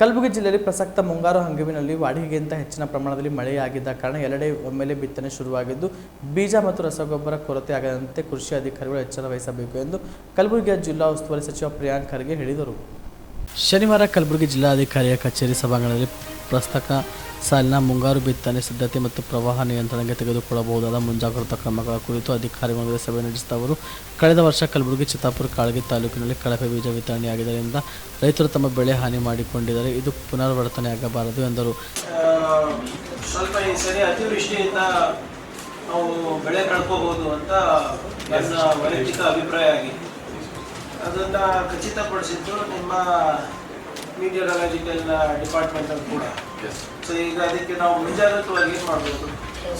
ಕಲಬುರಗಿ ಜಿಲ್ಲೆಯಲ್ಲಿ ಪ್ರಸಕ್ತ ಮುಂಗಾರು ಹಂಗಾಮಿನಲ್ಲಿ ವಾಡಿಗೆಗಿಂತ ಹೆಚ್ಚಿನ ಪ್ರಮಾಣದಲ್ಲಿ ಮಳೆಯಾಗಿದ್ದ ಕಾರಣ ಎಲ್ಲೆಡೆ ಒಮ್ಮೆಲೆ ಬಿತ್ತನೆ ಶುರುವಾಗಿದ್ದು, ಬೀಜ ಮತ್ತು ರಸಗೊಬ್ಬರ ಕೊರತೆ ಆಗದಂತೆ ಕೃಷಿ ಅಧಿಕಾರಿಗಳು ಎಚ್ಚರ ವಹಿಸಬೇಕು ಎಂದು ಕಲಬುರಗಿಯ ಜಿಲ್ಲಾ ಉಸ್ತುವಾರಿ ಸಚಿವ ಪ್ರಿಯಾಂಕ್ ಖರ್ಗೆ ಹೇಳಿದರು. ಶನಿವಾರ ಕಲಬುರಗಿ ಜಿಲ್ಲಾಧಿಕಾರಿಯ ಕಚೇರಿ ಸಭಾಂಗಣದಲ್ಲಿ ಪ್ರಸಕ್ತ ಸಾಲಿನ ಮುಂಗಾರು ಬಿತ್ತನೆ ಸಿದ್ಧತೆ ಮತ್ತು ಪ್ರವಾಹ ನಿಯಂತ್ರಣಕ್ಕೆ ತೆಗೆದುಕೊಳ್ಳಬಹುದಾದ ಮುಂಜಾಗ್ರತಾ ಕ್ರಮಗಳ ಕುರಿತು ಅಧಿಕಾರಿಗಳೊಂದಿಗೆ ಸಭೆ ನಡೆಸಿದ ಅವರು, ಕಳೆದ ವರ್ಷ ಕಲಬುರಗಿ ಚಿತ್ತಾಪುರ ಕಾಳಗಿ ತಾಲೂಕಿನಲ್ಲಿ ಕಳಪೆ ಬೀಜ ವಿತರಣೆಯಾಗಿದ್ದರಿಂದ ರೈತರು ತಮ್ಮ ಬೆಳೆ ಹಾನಿ ಮಾಡಿಕೊಂಡಿದ್ದಾರೆ, ಇದು ಪುನರಾವರ್ತನೆಯಾಗಬಾರದು ಎಂದರು. ಸ್ವಲ್ಪ ಈ ಸರಿ ಅತಿವೃಷ್ಟಿಯಿಂದ ನಾವು ಬೆಳೆ ಕಳ್ಕೋಬಹುದು ಅಂತ ನನ್ನ ವೈಯಕ್ತಿಕ ಅಭಿಪ್ರಾಯ ಆಗಿದೆ. ಅದನ್ನ ಖಚಿತಪಡಿಸಿದ್ದು ನಿಮ್ಮ ಮೀಡಿಯಾಲಜಿಕಲ್ ಡಿಪಾರ್ಟ್ಮೆಂಟ್ ಅಲ್ಲಿ ಕೂಡ. ಸೊ ಈಗ ಅದಕ್ಕೆ ನಾವು ಮುಂಜಾಗ್ರತವಾಗಿ ಏನು ಮಾಡ್ಬೋದು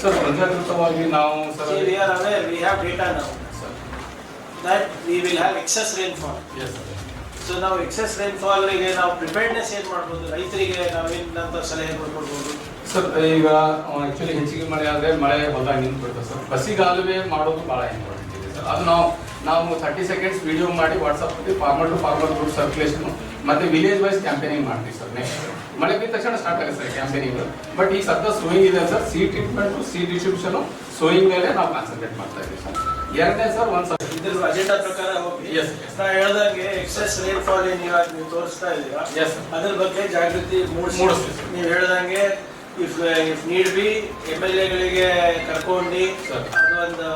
ಸರ್ ಮುಂಜಾಗ್ರತವಾಗಿ ನಾವು sir we are aware we have data ನಾವು that we will have excess rainfall so ನಾವು ಎಕ್ಸಸ್ ರೈನ್ಫಾಲ್ಗೆ ನಾವು ಪ್ರಿಪೇರ್ಡ್ನೆಸ್ ಏನು ಮಾಡ್ಬೋದು? ರೈತರಿಗೆ ನಾವೇನಂತ ಸಲಹೆ ಕೊಡ್ಬೋದು? ಸರ್ ಈಗ ಆಕ್ಚುಲಿ ಹೆಚ್ಚಿಗೆ ಮಳೆ ಆದರೆ ಮಳೆ ಹೊಲದಾಗ ನಿಂತು ಬಿಡ್ತದೆ ಸರ್ ಬಸಿಗಾಲುವೆ ಮಾಡೋದು ಭಾಳ ಇಂಪಾರ್ಟೆಂಟ್ ಇದೆ ಸರ್ ಅದು ನಾವು ನಾವು ತರ್ಟಿ ಸೆಕೆಂಡ್ಸ್ ವಿಡಿಯೋ ಮಾಡಿ ವಾಟ್ಸಪ್ಪಲ್ಲಿ farmer to farmer group circulation ಮತ್ತೆ ವಿಲೇಜ್ ವೈಸ್ ಕ್ಯಾಂಪೇನಿಂಗ್ ಮಾಡ್ತೀವಿ ಸರ್ ನೆಕ್ಸ್ಟ್ ಮಳೆ ಬಿದ್ದ ತಕ್ಷಣ ಸ್ಟಾರ್ಟ್ ಆಗುತ್ತೆ ಸರ್ ಕ್ಯಾಂಪೇನಿಂಗ್ ಬಟ್ ಈ ಸದ್ಯ ಸೋಯಿಂಗ್ ಇದೆ sir seed treatment seed distribution sowing ಮೇಲೆ ನಾವು ಕಾನ್ಸಂಟ್ರೇಟ್ ಮಾಡ್ತಾ ಇದ್ದೀವಿ ಸರ್ ಎರಡನೇ ಸರ್ ಒಂದು ಸರ್ ಇದ್ರ ಅಜೆಂಡಾ ಪ್ರಕಾರ ಎಸ್. ನಾ ಹೇಳ್ದಂಗೆ ಎಕ್ಸೆಸ್ ರೈನ್ಫಾಲ್ ಏನ್ ಇವಾಗ ನೀವು ತೋರಿಸ್ತಾ ಇದ್ದೀರಾ ಎಸ್. ಅದ್ರ ಬಗ್ಗೆ ಜಾಗೃತಿ ಮೂಡಿಸಿ ಮೂಡಿಸ್ತೀವಿ. ನೀವು ಹೇಳ್ದಂಗೆ if if need B M L ಎಗಳಿಗೆ ಕರ್ಕೊಂಡು. ಅದು ಒಂದು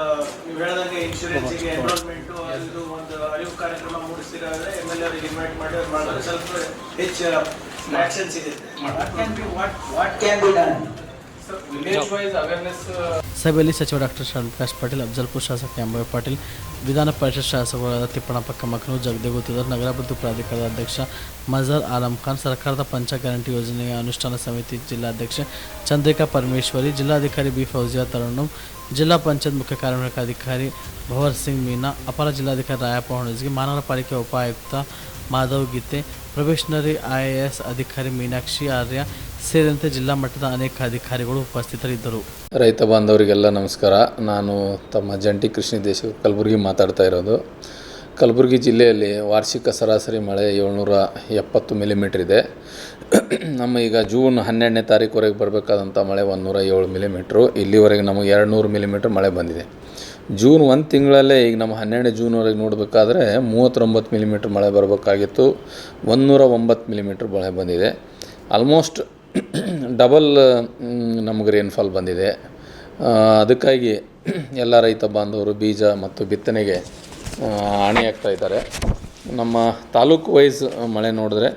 ನೀವು ಹೇಳ್ದಂಗೆ ಇನ್ಶೂರೆನ್ಸ್ಗೆ ಎನ್ರೋಲ್ಮೆಂಟ್ ಅದು ಒಂದು ಅರಿವು ಕಾರ್ಯಕ್ರಮ ಮೂಡಿಸ್ತೀರಾ ಅಂದರೆ ಎಂ ಎಲ್ ಅವರಿಗೆ ಇನ್ವೈಟ್ ಮಾಡಿ ಅವ್ರು ಮಾಡಿದ್ರೆ ಸ್ವಲ್ಪ ಹೆಚ್ಚು ಆಕ್ಷನ್ ಸಿಗುತ್ತೆ what can be what what can be done sir village wise awareness ಸಭೆಯಲ್ಲಿ ಸಚಿವ ಡಾಕ್ಟರ್ ಶ್ರೀನಿವಾಸ್ ಪಾಟೀಲ್ ಅಫಜಲ್ಪುರ್ ಶಾಸಕ ಎಂಬೈ ಪಾಟೀಲ್ ವಿಧಾನ ಪರಿಷತ್ ಶಾಸಕರಾದ ತಿಪ್ಪಣಪ್ಪ ಕಮ್ಮಕ್ಕನೂರು ಜಗದೇಗುತ್ತಿದ್ದರು ನಗರಾಭಿವೃದ್ಧಿ ಪ್ರಾಧಿಕಾರದ ಅಧ್ಯಕ್ಷ ಮಜರ್ ಆಲಂ ಖಾನ್ ಸರ್ಕಾರದ ಪಂಚ ಗ್ಯಾರಂಟಿ ಯೋಜನೆಯ ಅನುಷ್ಠಾನ ಸಮಿತಿ ಜಿಲ್ಲಾಧ್ಯಕ್ಷೆ ಚಂದ್ರಿಕಾ ಪರಮೇಶ್ವರಿ ಜಿಲ್ಲಾಧಿಕಾರಿ ಬಿ ಫೌಜಿಯಾ ತರುಣಂ ಜಿಲ್ಲಾ ಪಂಚಾಯತ್ ಮುಖ್ಯ ಕಾರ್ಯನಿರ್ವಾಹಕಾಧಿಕಾರಿ ಭವರ್ ಸಿಂಗ್ ಮೀನಾ ಅಪರ ಜಿಲ್ಲಾಧಿಕಾರಿ ರಾಯಪ್ಪ ಹೊಣಸ್ಗಿ ಮಹಾನಗರ ಪಾಲಿಕೆ ಉಪಾಯುಕ್ತ Madhav Geethe probationary I A S ಅಧಿಕಾರಿ ಮೀನಾಕ್ಷಿ ಆರ್ಯ ಸೇರಿದಂತೆ ಜಿಲ್ಲಾ ಮಟ್ಟದ ಅನೇಕ ಅಧಿಕಾರಿಗಳು ಉಪಸ್ಥಿತರಿದ್ದರು. ರೈತ ಬಾಂಧವರಿಗೆಲ್ಲ ನಮಸ್ಕಾರ. ನಾನು ತಮ್ಮ ಜಂಟಿ ಕೃಷ್ಣ ದೇಶ ಕಲಬುರಗಿ ಮಾತಾಡ್ತಾ ಇರೋದು. ಕಲಬುರಗಿ ಜಿಲ್ಲೆಯಲ್ಲಿ ವಾರ್ಷಿಕ ಸರಾಸರಿ ಮಳೆ ಏಳ್ನೂರ ಎಪ್ಪತ್ತು ಮಿಲಿಮೀಟ್ರ್ ಇದೆ. ನಮ್ಮ ಈಗ ಜೂನ್ ಹನ್ನೆರಡನೇ ತಾರೀಕುವರೆಗೆ ಬರಬೇಕಾದಂಥ ಮಳೆ ಒಂದುನೂರ ಏಳು ಮಿಲಿಮೀಟ್ರು ಇಲ್ಲಿವರೆಗೆ ನಮಗೆ ಎರಡು ನೂರು ಮಿಲಿಮೀಟ್ರ್ ಮಳೆ ಬಂದಿದೆ. ಜೂನ್ ಒಂದು ತಿಂಗಳಲ್ಲೇ ಈಗ ನಮ್ಮ ಹನ್ನೆರಡು ಜೂನ್ವರೆಗೆ ನೋಡಬೇಕಾದ್ರೆ ಮೂವತ್ತೊಂಬತ್ತು ಮಿಲಿಮೀಟ್ರ್ ಮಳೆ ಬರಬೇಕಾಗಿತ್ತು. ಒಂದುನೂರ ಒಂಬತ್ತು ಮಿಲಿಮೀಟ್ರ್ ಮಳೆ ಬಂದಿದೆ. ಆಲ್ಮೋಸ್ಟ್ ಡಬಲ್ ನಮಗೆ ರೇನ್ಫಾಲ್ ಬಂದಿದೆ. ಅದಕ್ಕಾಗಿ ಎಲ್ಲ ರೈತ ಬಾಂಧವರು ಬೀಜ ಮತ್ತು ಬಿತ್ತನೆಗೆ ಆಣಿಯಾಗ್ತಾ ಇದ್ದಾರೆ. ನಮ್ಮ ತಾಲೂಕು ವೈಸ್ ಮಳೆ ನೋಡಿದ್ರೆ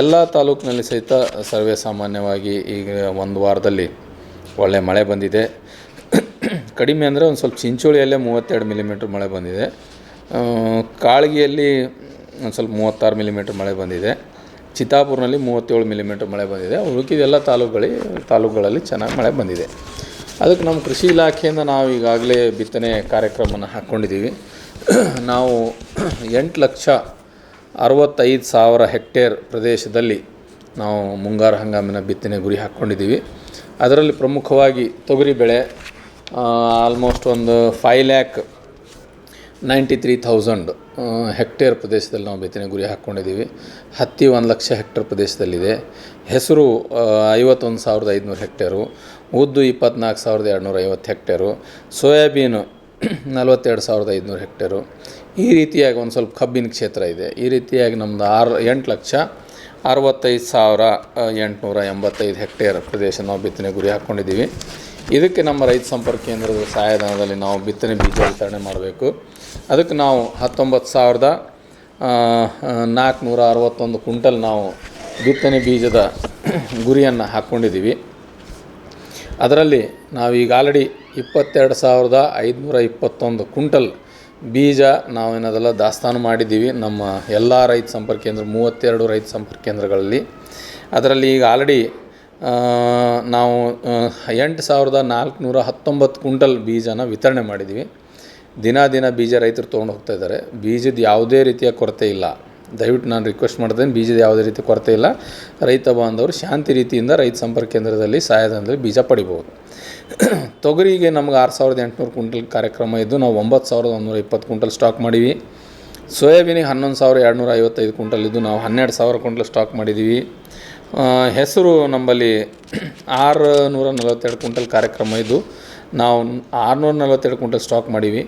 ಎಲ್ಲ ತಾಲೂಕಿನಲ್ಲಿ ಸಹಿತ ಸರ್ವೆ ಸಾಮಾನ್ಯವಾಗಿ ಈಗ ಒಂದು ವಾರದಲ್ಲಿ ಒಳ್ಳೆ ಮಳೆ ಬಂದಿದೆ. ಕಡಿಮೆ ಅಂದರೆ ಒಂದು ಸ್ವಲ್ಪ ಚಿಂಚೋಳಿಯಲ್ಲೇ ಮೂವತ್ತೆರಡು ಮಿಲಿಮೀಟ್ರ್ ಮಳೆ ಬಂದಿದೆ. ಕಾಳಗಿಯಲ್ಲಿ ಒಂದು ಸ್ವಲ್ಪ ಮೂವತ್ತಾರು ಮಿಲಿಮೀಟ್ರ್ ಮಳೆ ಬಂದಿದೆ. ಚಿತ್ತಾಪುರ್ನಲ್ಲಿ ಮೂವತ್ತೇಳು ಮಿಲಿಮೀಟ್ರ್ ಮಳೆ ಬಂದಿದೆ. ಉಳುಕಿದ ಎಲ್ಲ ತಾಲೂಕುಗಳಿ, ತಾಲೂಕುಗಳಲ್ಲಿ ಚೆನ್ನಾಗಿ ಮಳೆ ಬಂದಿದೆ. ಅದಕ್ಕೆ ನಮ್ಮ ಕೃಷಿ ಇಲಾಖೆಯಿಂದ ನಾವು ಈಗಾಗಲೇ ಬಿತ್ತನೆ ಕಾರ್ಯಕ್ರಮವನ್ನು ಹಾಕ್ಕೊಂಡಿದ್ದೀವಿ. ನಾವು ಎಂಟು ಲಕ್ಷ ಅರವತ್ತೈದು ಸಾವಿರ ಹೆಕ್ಟೇರ್ ಪ್ರದೇಶದಲ್ಲಿ ನಾವು ಮುಂಗಾರು ಹಂಗಾಮಿನ ಬಿತ್ತನೆ ಗುರಿ ಹಾಕ್ಕೊಂಡಿದ್ದೀವಿ. ಅದರಲ್ಲಿ ಪ್ರಮುಖವಾಗಿ ತೊಗರಿ ಬೆಳೆ ಆಲ್ಮೋಸ್ಟ್ ಒಂದು five lakh ninety three thousand hectare ಪ್ರದೇಶದಲ್ಲಿ ನಾವು ಬಿತ್ತನೆ ಗುರಿ ಹಾಕ್ಕೊಂಡಿದ್ದೀವಿ. ಹತ್ತಿ ಒಂದು ಲಕ್ಷ ಹೆಕ್ಟೇರ್ ಪ್ರದೇಶದಲ್ಲಿದೆ. ಹೆಸರು ಐವತ್ತೊಂದು ಸಾವಿರದ ಐದುನೂರು ಹೆಕ್ಟೇರು. ಉದ್ದು ಇಪ್ಪತ್ನಾಲ್ಕು ಸಾವಿರದ ಎರಡುನೂರ ಐವತ್ತು ಹೆಕ್ಟೇರು. ಸೋಯಾಬೀನು ನಲವತ್ತೆರಡು ಸಾವಿರದ ಐದುನೂರು ಹೆಕ್ಟೇರು. ಈ ರೀತಿಯಾಗಿ ಒಂದು ಸ್ವಲ್ಪ ಕಬ್ಬಿನ ಕ್ಷೇತ್ರ ಇದೆ. ಈ ರೀತಿಯಾಗಿ ನಮ್ಮದು ಆರು, ಎಂಟು ಲಕ್ಷ ಅರವತ್ತೈದು ಸಾವಿರ ಎಂಟುನೂರ ಎಂಬತ್ತೈದು ಹೆಕ್ಟೇರ್ ಪ್ರದೇಶ ನಾವು ಬಿತ್ತನೆ ಗುರಿ ಹಾಕ್ಕೊಂಡಿದ್ದೀವಿ. ಇದಕ್ಕೆ ನಮ್ಮ ರೈತ ಸಂಪರ್ಕ ಕೇಂದ್ರದ ಸಹಾಯಧನದಲ್ಲಿ ನಾವು ಬಿತ್ತನೆ ಬೀಜ ವಿತರಣೆ ಮಾಡಬೇಕು. ಅದಕ್ಕೆ ನಾವು ಹತ್ತೊಂಬತ್ತು ಸಾವಿರದ ನಾಲ್ಕುನೂರ ಅರವತ್ತೊಂದು ಕುಂಟಲ್ ನಾವು ಬಿತ್ತನೆ ಬೀಜದ ಗುರಿಯನ್ನು ಹಾಕ್ಕೊಂಡಿದ್ದೀವಿ. ಅದರಲ್ಲಿ ನಾವು ಈಗ ಆಲ್ರೆಡಿ ಇಪ್ಪತ್ತೆರಡು ಸಾವಿರದ ಐದುನೂರ ಇಪ್ಪತ್ತೊಂದು ಕುಂಟಲ್ ಬೀಜ ನಾವೇನದೆಲ್ಲ ದಾಸ್ತಾನು ಮಾಡಿದ್ದೀವಿ. ನಮ್ಮ ಎಲ್ಲ ರೈತ ಸಂಪರ್ಕ ಕೇಂದ್ರ, ಮೂವತ್ತೆರಡು ರೈತ ಸಂಪರ್ಕ ಕೇಂದ್ರಗಳಲ್ಲಿ. ಅದರಲ್ಲಿ ಈಗ ಆಲ್ರೆಡಿ ನಾವು ಎಂಟು ಸಾವಿರದ ನಾಲ್ಕುನೂರ ಹತ್ತೊಂಬತ್ತು ಕುಂಟಲ್ ಬೀಜನ ವಿತರಣೆ ಮಾಡಿದ್ದೀವಿ ದಿನ ದಿನ ಬೀಜ ರೈತರು ತೊಗೊಂಡು ಹೋಗ್ತಾ ಇದ್ದಾರೆ. ಬೀಜದ ಯಾವುದೇ ರೀತಿಯ ಕೊರತೆ ಇಲ್ಲ. ದಯವಿಟ್ಟು ನಾನು ರಿಕ್ವೆಸ್ಟ್ ಮಾಡ್ತೇನೆ, ಬೀಜದ ಯಾವುದೇ ರೀತಿ ಕೊರತೆ ಇಲ್ಲ. ರೈತ ಬಾಂಧವರು ಶಾಂತಿ ರೀತಿಯಿಂದ ರೈತ ಸಂಪರ್ಕ ಕೇಂದ್ರದಲ್ಲಿ, ಸಹಾಯಧನದಲ್ಲಿ ಬೀಜ ಪಡಿಬೋದು ತೊಗರಿಗೆ ನಮ್ಗೆ ಆರು ಸಾವಿರದ ಎಂಟುನೂರು ಕುಂಟಲ್ ಕಾರ್ಯಕ್ರಮ ಇದ್ದು, ನಾವು ಒಂಬತ್ತು ಸಾವಿರದ ಒಂದೂರ ಇಪ್ಪತ್ತು ಕುಂಟಲ್ ಸ್ಟಾಕ್ ಮಾಡೀವಿ. ಸೋಯಾಬೀನಿಗೆ ಹನ್ನೊಂದು ಸಾವಿರ ಎರಡುನೂರ ಐವತ್ತೈದು ಕುಂಟಲ್ ಇದ್ದು, ನಾವು ಹನ್ನೆರಡು ಸಾವಿರ ಕುಂಟಲ್ ಸ್ಟಾಕ್ ಮಾಡಿದ್ದೀವಿ ಹೆಸರು ನಮ್ಮಲ್ಲಿ ಆರು ನೂರ ನಲವತ್ತೆರಡು ಕ್ವಿಂಟಲ್ ಕಾರ್ಯಕ್ರಮ ಇದ್ದು ನಾವು ಆರುನೂರ ನಲವತ್ತೆರಡು ಕ್ವಿಂಟಲ್ ಸ್ಟಾಕ್ ಮಾಡೀವಿ.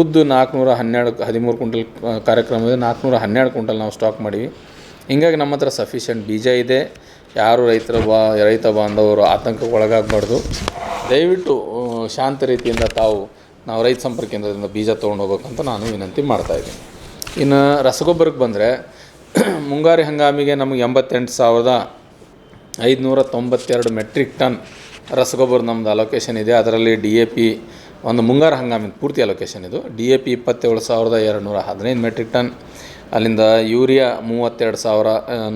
ಉದ್ದು ನಾಲ್ಕುನೂರ ಹನ್ನೆರಡು ಹದಿಮೂರು ಕ್ವಿಂಟಲ್ ಕಾರ್ಯಕ್ರಮ ಇದೆ. ನಾಲ್ಕುನೂರ ಹನ್ನೆರಡು ಕ್ವಿಂಟಲ್ ನಾವು ಸ್ಟಾಕ್ ಮಾಡೀವಿ. ಹಿಂಗಾಗಿ ನಮ್ಮ ಹತ್ರ ಸಫಿಷಿಯೆಂಟ್ ಬೀಜ ಇದೆ. ಯಾರು ರೈತರ ಬಾ, ರೈತ ಬಾಂಧವರು ಆತಂಕಕ್ಕೆ ಒಳಗಾಗಬಾರ್ದು. ದಯವಿಟ್ಟು ಶಾಂತ ರೀತಿಯಿಂದ ತಾವು ನಾವು ರೈತ ಸಂಪರ್ಕ ಕೇಂದ್ರದಿಂದ ಬೀಜ ತೊಗೊಂಡು ಹೋಗ್ಬೇಕಂತ ನಾನು ವಿನಂತಿ ಮಾಡ್ತಾಯಿದ್ದೀನಿ ಇನ್ನು ರಸಗೊಬ್ಬರಕ್ಕೆ ಬಂದರೆ ಮುಂಗಾರಿ ಹಂಗಾಮಿಗೆ ನಮಗೆ ಎಂಬತ್ತೆಂಟು ಸಾವಿರದ ಐದುನೂರ ತೊಂಬತ್ತೆರಡು ಮೆಟ್ರಿಕ್ ಟನ್ ರಸಗೊಬ್ಬರ ನಮ್ಮದು ಅಲೋಕೇಶನ್ ಇದೆ. ಅದರಲ್ಲಿ ಡಿ ಎ ಪಿ ಒಂದು ಮುಂಗಾರು ಹಂಗಾಮಿನ ಪೂರ್ತಿ ಅಲೋಕೇಶನ್ ಇದು. ಡಿ ಎ ಪಿ ಇಪ್ಪತ್ತೇಳು ಸಾವಿರದ ಎರಡು ನೂರ ಹದಿನೈದು ಮೆಟ್ರಿಕ್ ಟನ್, ಅಲ್ಲಿಂದ ಯೂರಿಯಾ ಮೂವತ್ತೆರಡು ಸಾವಿರ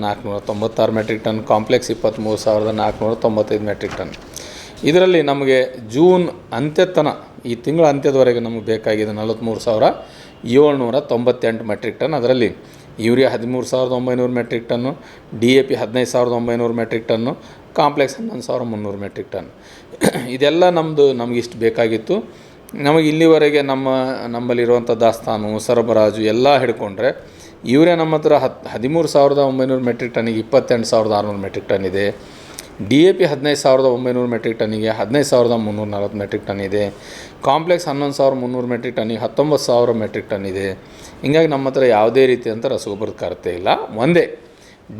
ನಾಲ್ಕುನೂರ ತೊಂಬತ್ತಾರು ಮೆಟ್ರಿಕ್ ಟನ್, ಕಾಂಪ್ಲೆಕ್ಸ್ ಇಪ್ಪತ್ತ್ಮೂರು ಸಾವಿರದ ನಾಲ್ಕುನೂರ ತೊಂಬತ್ತೈದು ಮೆಟ್ರಿಕ್ ಟನ್. ಇದರಲ್ಲಿ ನಮಗೆ ಜೂನ್ ಅಂತ್ಯತನ, ಈ ತಿಂಗಳ ಅಂತ್ಯದವರೆಗೆ ನಮಗೆ ಬೇಕಾಗಿದೆ ನಲವತ್ತ್ಮೂರು ಸಾವಿರ ಏಳ್ನೂರ ತೊಂಬತ್ತೆಂಟು ಮೆಟ್ರಿಕ್ ಟನ್ ಅದರಲ್ಲಿ. ಯೂರಿಯಾ ಹದಿಮೂರು ಸಾವಿರದ ಒಂಬೈನೂರು metric ton, D A P ಹದಿನೈದು ಸಾವಿರದ ಒಂಬೈನೂರು ಮೆಟ್ರಿಕ್ ಟನ್ನು, ಕಾಂಪ್ಲೆಕ್ಸ್ ಹನ್ನೊಂದು ಸಾವಿರ ಮುನ್ನೂರು ಮೆಟ್ರಿಕ್ ಟನ್. ಇದೆಲ್ಲ ನಮ್ಮದು ನಮಗಿಷ್ಟು ಬೇಕಾಗಿತ್ತು. ನಮಗೆ ಇಲ್ಲಿವರೆಗೆ ನಮ್ಮ, ನಮ್ಮಲ್ಲಿರುವಂಥ ದಾಸ್ತಾನು, ಸರಬರಾಜು ಎಲ್ಲ ಹಿಡ್ಕೊಂಡ್ರೆ, ಯೂರಿಯಾ ನಮ್ಮ ಹತ್ರ ಹತ್ತು ಹದಿಮೂರು ಸಾವಿರದ ಒಂಬೈನೂರು ಮೆಟ್ರಿಕ್ ಟನ್ನಿಗೆ ಇಪ್ಪತ್ತೆಂಟು ಸಾವಿರದ ಆರುನೂರು ಮೆಟ್ರಿಕ್ ಟನ್ ಇದೆ. ಡಿ ಎ ಪಿ ಹದಿನೈದು ಸಾವಿರದ ಒಂಬೈನೂರು ಮೆಟ್ರಿಕ್ ಟನ್ನಿಗೆ ಹದಿನೈದು ಸಾವಿರದ ಮುನ್ನೂರ ನಲ್ವತ್ತು ಮೆಟ್ರಿಕ್ ಟನ್ ಇದೆ. ಕಾಂಪ್ಲೆಕ್ಸ್ ಹನ್ನೊಂದು ಸಾವಿರ ಮುನ್ನೂರು ಮೆಟ್ರಿಕ್ ಟನ್ನಿಗೆ ಹತ್ತೊಂಬತ್ತು ಸಾವಿರ ಮೆಟ್ರಿಕ್ ಟನ್ ಇದೆ. ಹಿಂಗಾಗಿ ನಮ್ಮ ಹತ್ರ ಯಾವುದೇ ರೀತಿಯಂಥ ರಸಗೊಬ್ಬರದ ಕೊರತೆ ಇಲ್ಲ. ಒಂದೇ,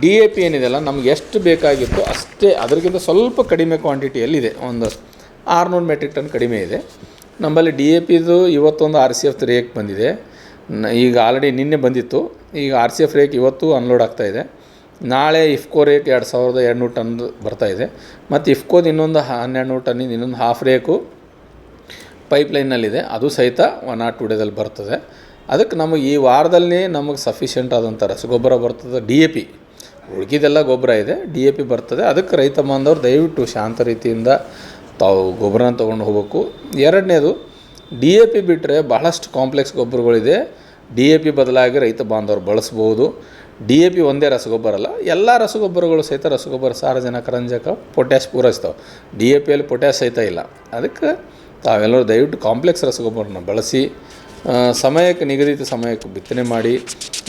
ಡಿ ಎ ಪಿ ಏನಿದೆಯಲ್ಲ, ನಮ್ಗೆ ಎಷ್ಟು ಬೇಕಾಗಿತ್ತು ಅಷ್ಟೇ ಅದಕ್ಕಿಂತ ಸ್ವಲ್ಪ ಕಡಿಮೆ ಕ್ವಾಂಟಿಟಿಯಲ್ಲಿದೆ. ಒಂದು ಆರುನೂರು ಮೆಟ್ರಿಕ್ ಟನ್ ಕಡಿಮೆ ಇದೆ. ನಮ್ಮಲ್ಲಿ ಡಿ ಎ ಪಿದು ಇವತ್ತೊಂದು ಆರ್ ಸಿ ಎಫ್ ರೇಕ್ ಬಂದಿದೆ. ಈಗ ಆಲ್ರೆಡಿ ನಿನ್ನೆ ಬಂದಿತ್ತು. ಈಗ ಆರ್ ಸಿ ಎಫ್ ರೇಕ್ ಇವತ್ತು ಅನ್ಲೋಡ್ ಆಗ್ತಾಯಿದೆ ನಾಳೆ ಇಫ್ಕೋ ರೇಕ್ ಎರಡು ಸಾವಿರದ ಎರಡುನೂರು ಟನ್ ಬರ್ತಾಯಿದೆ ಮತ್ತು ಇಫ್ಕೋದು ಇನ್ನೊಂದು ಹನ್ನೆರಡು ನೂರು ಟನ್ನಿಂದ ಇನ್ನೊಂದು ಹಾಫ್ ರೇಕು ಪೈಪ್ಲೈನ್ನಲ್ಲಿದೆ. ಅದು ಸಹಿತ ಒನ್ ಆರ್ ಟು ಡೇದಲ್ಲಿ ಬರ್ತದೆ. ಅದಕ್ಕೆ ನಮಗೆ ಈ ವಾರದಲ್ಲಿ ನಮಗೆ ಸಫಿಷಿಯೆಂಟ್ ಆದಂಥ ರಸಗೊಬ್ಬರ ಬರ್ತದೆ ಡಿ ಎ ಪಿ ಉಳ್ಕಿದೆಲ್ಲ ಗೊಬ್ಬರ ಇದೆ ಡಿ ಎ ಪಿ ಬರ್ತದೆ. ಅದಕ್ಕೆ ರೈತ ಬಾಂಧವರು ದಯವಿಟ್ಟು ಶಾಂತ ರೀತಿಯಿಂದ ತಾವು ಗೊಬ್ಬರನ ತೊಗೊಂಡು ಹೋಗಬೇಕು. ಎರಡನೇದು ಡಿ ಎ ಪಿ ಬಿಟ್ಟರೆ ಬಹಳಷ್ಟು ಕಾಂಪ್ಲೆಕ್ಸ್ ಗೊಬ್ಬರಗಳಿದೆ. ಡಿ ಎ ಪಿ ಬದಲಾಗಿ ರೈತ ಬಾಂಧವರು ಬಳಸ್ಬೋದು. ಡಿ ಎ ಪಿ ಒಂದೇ ರಸಗೊಬ್ಬರ ಅಲ್ಲ, ಎಲ್ಲ ರಸಗೊಬ್ಬರಗಳು ಸಹಿತ ರಸಗೊಬ್ಬರ, ಸಾರಜನಕ, ರಂಜಕ ಪೊಟ್ಯಾಶ್ ಪೂರೈಸ್ತಾವೆ. ಡಿ ಎ ಪಿಯಲ್ಲಿ ಪೊಟ್ಯಾಶ್ ಸಹಿತ ಇಲ್ಲ. ಅದಕ್ಕೆ ತಾವೆಲ್ಲರೂ ದಯವಿಟ್ಟು ಕಾಂಪ್ಲೆಕ್ಸ್ ರಸಗೊಬ್ಬರನ ಬಳಸಿ ಸಮಯಕ್ಕೆ ನಿಗದಿತ ಸಮಯಕ್ಕೆ ಬಿತ್ತನೆ ಮಾಡಿ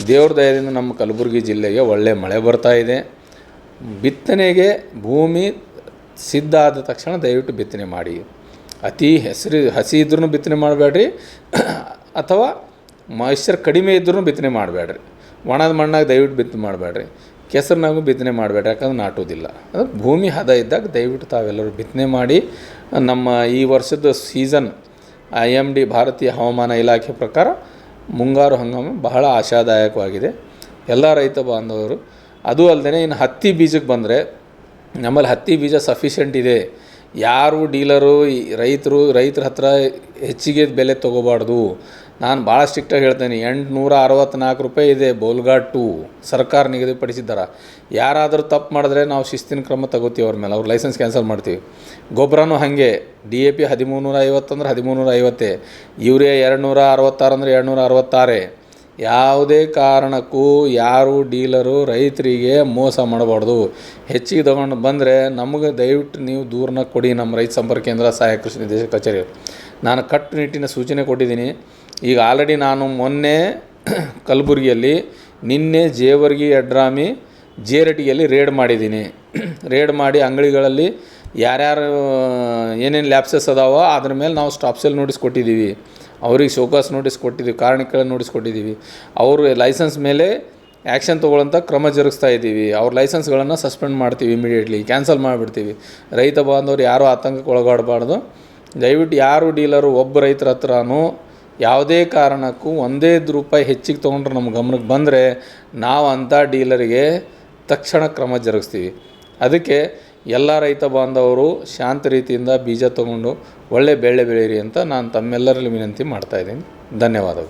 ದೇವ್ರ ದಯದಿಂದ ನಮ್ಮ ಕಲಬುರಗಿ ಜಿಲ್ಲೆಗೆ ಒಳ್ಳೆಯ ಮಳೆ ಬರ್ತಾ ಇದೆ. ಬಿತ್ತನೆಗೆ ಭೂಮಿ ಸಿದ್ಧ ಆದ ತಕ್ಷಣ ದಯವಿಟ್ಟು ಬಿತ್ತನೆ ಮಾಡಿ. ಅತಿ ಹೆಸರು ಹಸಿ ಇದ್ರೂ ಬಿತ್ತನೆ ಮಾಡಬೇಡ್ರಿ. ಅಥವಾ ಮಾಯಿಶ್ಚರ್ ಕಡಿಮೆ ಇದ್ರೂ ಬಿತ್ತನೆ ಮಾಡಬೇಡ್ರಿ. ಒಣದ ಮಣ್ಣಾಗ ದಯವಿಟ್ಟು ಬಿತ್ತನೆ ಮಾಡಬೇಡ್ರಿ. ಕೆಸರಿನಾಗೂ ಬಿತ್ತನೆ ಮಾಡಬೇಡ್ರಿ, ಯಾಕಂದ್ರೆ ನಾಟೋದಿಲ್ಲ ಭೂಮಿ ಹದ ಇದ್ದಾಗ ದಯವಿಟ್ಟು ತಾವೆಲ್ಲರೂ ಬಿತ್ತನೆ ಮಾಡಿ. ನಮ್ಮ ಈ ವರ್ಷದ ಸೀಸನ್ ಐ ಎಂ ಡಿ ಭಾರತೀಯ ಹವಾಮಾನ ಇಲಾಖೆ ಪ್ರಕಾರ ಮುಂಗಾರು ಹಂಗಾಮು ಬಹಳ ಆಶಾದಾಯಕವಾಗಿದೆ. ಎಲ್ಲ ರೈತ ಬಾಂಧವರು, ಅದು ಅಲ್ಲದೆ ಇನ್ನು ಹತ್ತಿ ಬೀಜಕ್ಕೆ ಬಂದರೆ ನಮ್ಮಲ್ಲಿ ಹತ್ತಿ ಬೀಜ ಸಫಿಷಿಯೆಂಟ್ ಇದೆ. ಯಾರು ಡೀಲರು ರೈತರು, ರೈತರ ಹತ್ರ ಹೆಚ್ಚಿಗೆ ಬೆಲೆ ತೊಗೋಬಾರ್ದು. ನಾನು ಭಾಳ ಸ್ಟ್ರಿಕ್ಟಾಗಿ ಹೇಳ್ತೇನೆ ಎಂಟುನೂರ ಅರವತ್ತ್ನಾಲ್ಕು ರೂಪಾಯಿ ಇದೆ ಬೋಲ್ಗಾಟ್ ಟು, ಸರ್ಕಾರ ನಿಗದಿಪಡಿಸಿದ್ದಾರೆ. ಯಾರಾದರೂ ತಪ್ಪು ಮಾಡಿದ್ರೆ ನಾವು ಶಿಸ್ತಿನ ಕ್ರಮ ತಗೋತೀವಿ ಅವ್ರ ಮೇಲೆ, ಅವ್ರ ಲೈಸೆನ್ಸ್ ಕ್ಯಾನ್ಸಲ್ ಮಾಡ್ತೀವಿ. ಗೊಬ್ಬರನೂ ಹಾಗೆ ಡಿ ಎ ಪಿ ಹದಿಮೂರು ನೂರ ಐವತ್ತಂದ್ರೆ ಹದಿಮೂರು ನೂರ ಐವತ್ತೇ ಯೂರಿಯಾ ಎರಡು ನೂರ ಅರವತ್ತಾರು ಅಂದರೆ ಎರಡು ನೂರ ಅರವತ್ತಾರೇ ಯಾವುದೇ ಕಾರಣಕ್ಕೂ ಯಾರು ಡೀಲರು, ರೈತರಿಗೆ ಮೋಸ ಮಾಡಬಾರ್ದು. ಹೆಚ್ಚಿಗೆ ತೊಗೊಂಡು ಬಂದರೆ ನಮಗೆ ದಯವಿಟ್ಟು ನೀವು ದೂರನ ಕೊಡಿ ನಮ್ಮ ರೈತ ಸಂಪರ್ಕ ಕೇಂದ್ರ ಸಹಾಯಕ ಕೃಷಿ ನಿರ್ದೇಶಕ ಕಚೇರಿ. ನಾನು ಕಟ್ಟುನಿಟ್ಟಿನ ಸೂಚನೆ ಕೊಟ್ಟಿದ್ದೀನಿ. ಈಗ ಆಲ್ರೆಡಿ ನಾನು ಮೊನ್ನೆ ಕಲಬುರಗಿಯಲ್ಲಿ ನಿನ್ನೆ ಜೇವರ್ಗಿ ಅಡ್ರಾಮಿ ಜೇರಟಿಯಲ್ಲಿ ರೇಡ್ ಮಾಡಿದ್ದೀನಿ. ರೇಡ್ ಮಾಡಿ ಅಂಗಡಿಗಳಲ್ಲಿ ಯಾರ್ಯಾರು ಏನೇನು ಲ್ಯಾಪ್ಸಸ್ ಅದಾವೋ ಅದ್ರ ಮೇಲೆ ನಾವು ಸ್ಟಾಪ್ ಸೇಲ್ ನೋಟಿಸ್ ಕೊಟ್ಟಿದ್ದೀವಿ. ಅವ್ರಿಗೆ ಶೋಕಾಸ್ ನೋಟಿಸ್ ಕೊಟ್ಟಿದ್ದೀವಿ ಕಾರಣಕ್ಕೆ ನೋಟಿಸ್ ಕೊಟ್ಟಿದ್ದೀವಿ. ಅವರು ಲೈಸೆನ್ಸ್ ಮೇಲೆ ಆ್ಯಕ್ಷನ್ ತೊಗೊಳ್ಳೋಂಥ ಕ್ರಮ ಜರುಗಿಸ್ತಾ ಇದ್ದೀವಿ. ಅವ್ರ ಲೈಸೆನ್ಸ್ಗಳನ್ನು ಸಸ್ಪೆಂಡ್ ಮಾಡ್ತೀವಿ ಇಮಿಡಿಯೇಟ್ಲಿ, ಕ್ಯಾನ್ಸಲ್ ಮಾಡಿಬಿಡ್ತೀವಿ. ರೈತ ಬಾಂಧವರು ಯಾರೂ ಆತಂಕಕ್ಕೆ ಒಳಗಾಡಬಾರ್ದು. ದಯವಿಟ್ಟು ಯಾರು ಡೀಲರು, ಒಬ್ಬ ರೈತರ ಹತ್ರನೂ ಯಾವುದೇ ಕಾರಣಕ್ಕೂ ಒಂದೇ ರೂಪಾಯಿ ಹೆಚ್ಚಿಗೆ ತೊಗೊಂಡ್ರೆ ನಮ್ಮ ಗಮನಕ್ಕೆ ಬಂದರೆ ನಾವು ಅಂಥ ಡೀಲರಿಗೆ ತಕ್ಷಣ ಕ್ರಮ ಜರುಗಿಸ್ತೀವಿ. ಅದಕ್ಕೆ ಎಲ್ಲ ರೈತ ಬಾಂಧವರು ಶಾಂತ ರೀತಿಯಿಂದ ಬೀಜ ತೊಗೊಂಡು ಒಳ್ಳೆ ಬೆಳೆ ಬೆಳೀರಿ ಅಂತ ನಾನು ತಮ್ಮೆಲ್ಲರಲ್ಲಿ ವಿನಂತಿ ಮಾಡ್ತಾಯಿದ್ದೀನಿ ಧನ್ಯವಾದಗಳು.